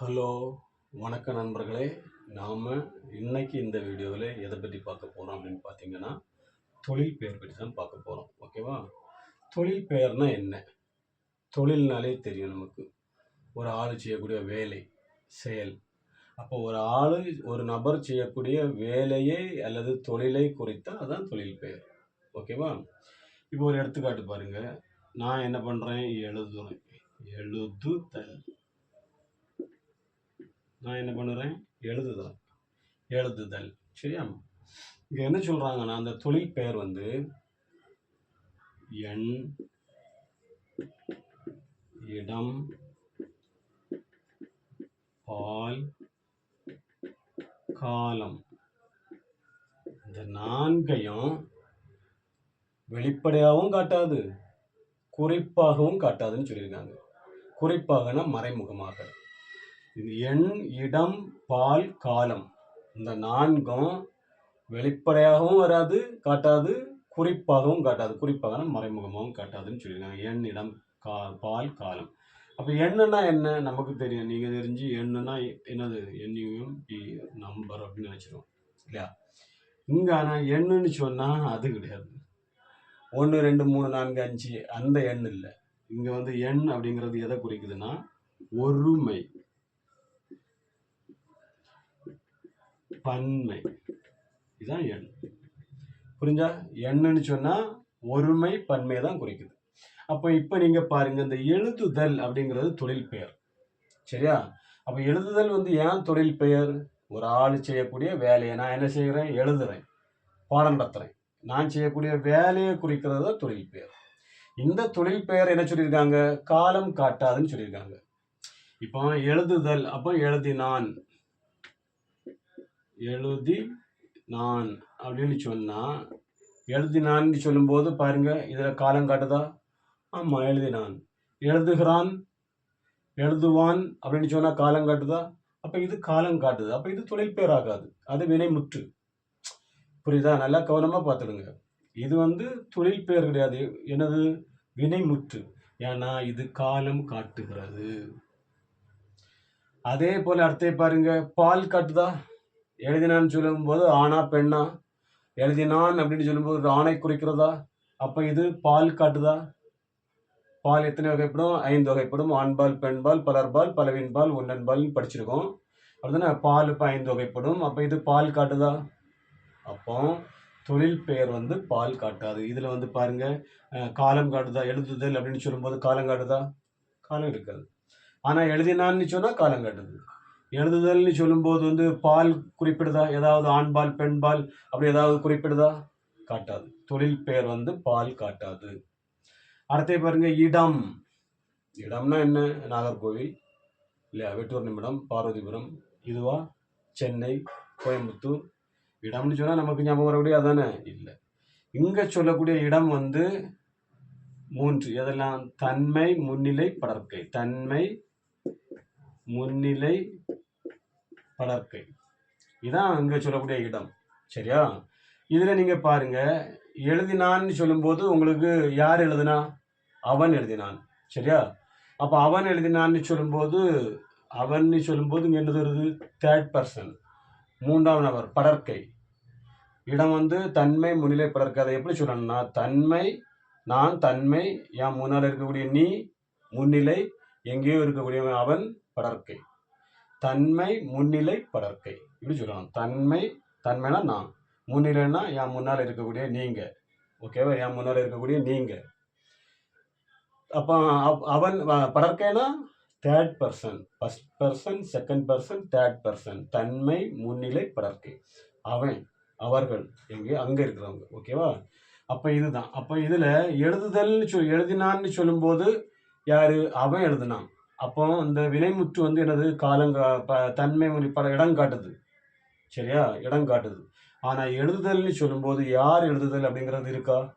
Hello வணக்கம் நண்பர்களே. நாம் இன்னைக்கு இந்த வீடியோவில் எதை பற்றி பார்க்க போகிறோம் அப்படின்னு பார்த்தீங்கன்னா தொழில் பெயர் பற்றி தான் பார்க்க போகிறோம் ஓகேவா தொழில் பெயர்னால் என்ன? தொழில்னாலே தெரியும் நமக்கு. ஒரு ஆள் செய்யக்கூடிய வேலை செயல். அப்போ ஒரு ஆள் ஒரு நபர் செய்யக்கூடிய வேலையை அல்லது தொழிலை குறித்தால் அதுதான் தொழில் பெயர். ஓகேவா இப்போ ஒரு எடுத்துக்காட்டு பாருங்கள் நான் என்ன பண்ணுறேன் எழுதுறேன். எழுதுதல். நான் என்ன பண்ணுறேன்? எழுதுதல். எழுதுதல். சரியா? இங்கே என்ன சொல்கிறாங்கன்னா அந்த தொழில் பெயர் வந்து எண் இடம் பால் காலம். இந்த நான்கையும் வெளிப்படையாகவும் காட்டாது குறிப்பாகவும் காட்டாதுன்னு சொல்லியிருக்காங்க. குறிப்பாகனா மறைமுகமாக. இது எண் இடம் பால் காலம். இந்த நான்கும் வெளிப்படையாகவும் வராது காட்டாது குறிப்பாகவும் காட்டாது. குறிப்பாக மறைமுகமாகவும் காட்டாதுன்னு சொல்லியிருக்காங்க. எண் இடம் கா பால் காலம். அப்போ எண்ணுன்னா என்ன? நமக்கு தெரியும். நீங்கள் தெரிஞ்சு எண்ணுன்னா என்னது? எண்ணியும் பி நம்பர் அப்படின்னு நினச்சிருவோம். இல்லையா? இங்கே ஆனால் எண்ணுன்னு சொன்னால் அது கிடையாது. ஒன்று ரெண்டு மூணு நான்கு அஞ்சு அந்த எண் இல்லை. இங்கே வந்து எண் அப்படிங்கிறது எதை குறிக்குதுன்னா? ஒருமை. பன்மை. இதுதான் எண். புரிஞ்சா? எண்ணுன்னு சொன்னால் ஒருமை பன்மையை தான் குறிக்குது. அப்போ இப்போ நீங்கள் பாருங்கள் இந்த எழுதுதல் அப்படிங்கிறது தொழில் பெயர். சரியா? அப்போ எழுதுதல் வந்து ஏன் தொழில் பெயர்? ஒரு ஆள் செய்யக்கூடிய வேலையை நான் என்ன செய்கிறேன் எழுதுறேன். பாடம் நடத்துகிறேன் நான் செய்யக்கூடிய வேலையை குறிக்கிறது தான் தொழில் பெயர். இந்த தொழில் பெயர் என்ன சொல்லியிருக்காங்க? காலம் காட்டாதுன்னு சொல்லியிருக்காங்க. இப்போ எழுதுதல் அப்போ எழுதினான். எழுதி நான் அப்படின்னு சொன்னால் எழுதினான்னு சொல்லும்போது பாருங்க இதில் காலம் காட்டுதா? ஆமாம் எழுதினான். எழுதுகிறான் எழுதுவான் அப்படின்னு சொன்னால் காலம் காட்டுதா? அப்போ இது காலம் காட்டுது. அப்போ இது தொழில் ஆகாது அது வினைமுற்று புரியுதா? நல்லா கவனமாக பார்த்துடுங்க. இது வந்து தொழில் பெயர் கிடையாது. வினை வினைமுற்று ஏன்னா இது காலம் காட்டுகிறது. அதே போல் அர்த்தத்தை பாருங்க. பால் காட்டுதா? எழுதினான்னு சொல்லும்போது ஆணா பெண்ணா? எழுதினான் அப்படின்னு சொல்லும்போது ஒரு ஆணை குறிக்கிறதா? அப்போ இது பால் காட்டுதா? பால் எத்தனை வகைப்படும்? ஐந்து வகைப்படும். ஆண்பால் பெண்பால் பலர்பால் பலவின்பால் ஒன்னன்பால் படிச்சிருக்கோம். அப்படின்னா பால் இப்போ ஐந்து வகைப்படும். அப்போ இது பால் காட்டுதா? அப்போ தொழில் பெயர் வந்து பால் காட்டாது. இதில் வந்து பாருங்கள் காலம் காட்டுதா? எழுதுதல் அப்படின்னு சொல்லும்போது காலம் காட்டுதா? காலம் இருக்காது. ஆனால் எழுதினான்னு சொன்னால் காலம் காட்டுது. எழுதுதல்னு சொல்லும்போது வந்து பால் குறிப்பிடுதா? ஏதாவது ஆண்பால் பெண்பால் அப்படி ஏதாவது குறிப்பிடுதா? காட்டாது. தொழில் பெயர் வந்து பால் காட்டாது. அடுத்தே பாருங்க இடம். இடம்னா என்ன? நாகர்கோவில் இல்லையா? வெட்டூர் நிமிடம் பார்வதிபுரம் இதுவா? சென்னை கோயம்புத்தூர். இடம்னு சொன்னால் நமக்கு ஞாபகம் வரக்கூடிய அதானே? இல்லை. இங்கே சொல்லக்கூடிய இடம் வந்து மூன்று. எதெல்லாம்? தன்மை முன்னிலை படற்கை. தன்மை முன்னிலை படர்க்கை இதான் அங்கே சொல்லக்கூடிய இடம். சரியா? இதில் நீங்கள் பாருங்கள் எழுதினான்னு சொல்லும்போது உங்களுக்கு யார் எழுதினா? அவன் எழுதினான். சரியா? அப்போ அவன் எழுதினான்னு சொல்லும்போது அவன்னு சொல்லும்போது இங்கே என்னது வருது? தேர்ட் பர்சன் மூன்றாம் நபர் படர்க்கை இடம் வந்து தன்மை முன்னிலை படர்க்கை அதை எப்படி சொல்லணும்னா தன்மை நான் தன்மை என் முன்னால் இருக்கக்கூடிய நீ முன்னிலை எங்கேயோ இருக்கக்கூடிய அவன் படர்க்கை தன்மை முன்னிலை படர்க்கை இப்படி சொல்லணும். தன்மை தன்மைனா நான். முன்னிலைன்னா என் முன்னால் இருக்கக்கூடிய நீங்க. ஓகேவா என் முன்னால் இருக்கக்கூடிய நீங்க. அப்போ அவன் வ- படர்க்கைனா third person first person second person third person தன்மை முன்னிலை படர்க்கை அவன் அவர்கள். எங்கே அங்கே இருக்கிறவங்க. ஓகேவா அப்போ இதுதான். அப்போ இதில் எழுதுதல்னு சொல் எழுதினான்னு சொல்லும்போது யார்? அவன் எழுதினான். அப்போ இந்த வினைமுற்று வந்து என்னது? காலங்க ப- தன்மை பல பட இடம் காட்டுது. சரியா? இடம் காட்டுது. ஆனால் எழுதுதல்னு சொல்லும்போது யார் எழுதுதல் அப்படிங்கிறது இருக்கா?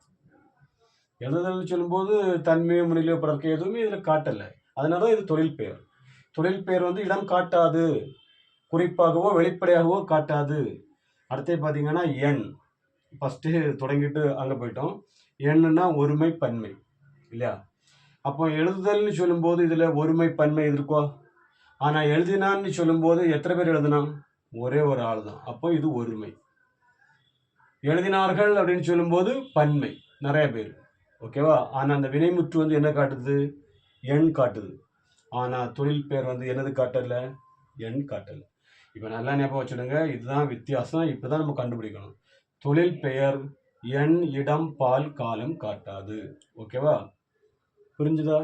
எழுதுதல்னு சொல்லும்போது தன்மை முன்னிலை படர்க்க எதுவுமே இதில் காட்டலை. அதனால தான் இது தொழில் பெயர். தொழில் பெயர் வந்து இடம் காட்டாது. குறிப்பாகவோ வெளிப்படையாகவோ காட்டாது. அடுத்து பார்த்தீங்கன்னா எண். ஃபஸ்ட்டு தொடங்கிட்டு அங்கே போயிட்டோம். எண்ணுன்னா ஒருமை பன்மை. இல்லையா? அப்போ எழுதுதல்னு சொல்லும்போது இதில் ஒருமை பன்மை இருக்கோ ஆனால் எழுதினான்னு சொல்லும்போது எத்தனை பேர் எழுதினான்? ஒரே ஒரு ஆள் தான். அப்போ இது ஒருமை. எழுதினார்கள் அப்படின்னு சொல்லும்போது பன்மை. நிறைய பேர். ஓகேவா? ஆனால் அந்த வினைமுற்று வந்து என்ன காட்டுது? எண் காட்டுது. ஆனால் தொழில் பேர் வந்து என்னது காட்டல? எண் காட்டல. இப்போ நல்லா ஞாபகம் வச்சுடுங்க. இதுதான் வித்தியாசம். இப்போ தான் நம்ம கண்டுபிடிக்கணும். தொழில் பெயர் எண் இடம் பால் காலம் காட்டாது. ஓகேவா? புரிஞ்சுதா?